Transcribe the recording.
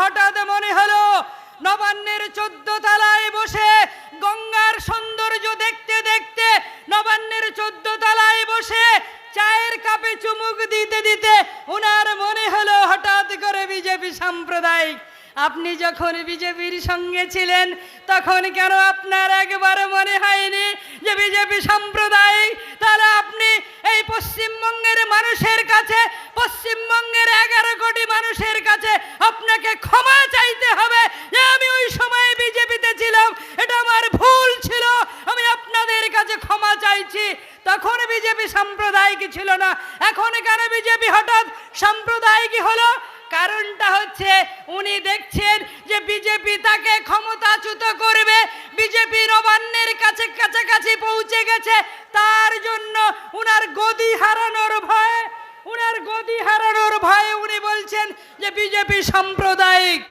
হঠাৎ মনে হলো, নবান্নের চোদ্দ তলায় বসে গঙ্গার সৌন্দর্য দেখতে দেখতে, নবান্নের চোদ্দ তলায় বসে চায়ের কাপে চুমুক দিতে দিতে ওনার মনে হলো হঠাৎ করে বিজেপি সাম্প্রদায়িক। আপনি যখন বিজেপির সঙ্গে ছিলেন, তখন কেন আপনার একবার মনে হয়নি যে বিজেপি সাম্প্রদায়িক? তাহলে আপনি এই পশ্চিমবঙ্গের মানুষের কাছে ক্ষমা চাইতে হবে। যে আমি ওই সময় বিজেপিতে ছিলাম। এটা আমার ভুল ছিল। আমি আপনাদের কাছে ক্ষমা চাইছি। তখন বিজেপি সাম্প্রদায়িক ছিল না। এখন কেন বিজেপি হঠাৎ সাম্প্রদায়িক হলো? কারণটা হচ্ছে, উনি দেখছেন যে বিজেপি তাকে ক্ষমতাচ্যুত করবে। বিজেপি নবান্নের কাছে কাছাকাছি পৌঁছে গেছে। তার জন্য উনার গদি হারানোর ভয়ে উনার গদি হারানোর ভয়ে উনি বলছেন যে বিজেপি সাম্প্রদায়িক।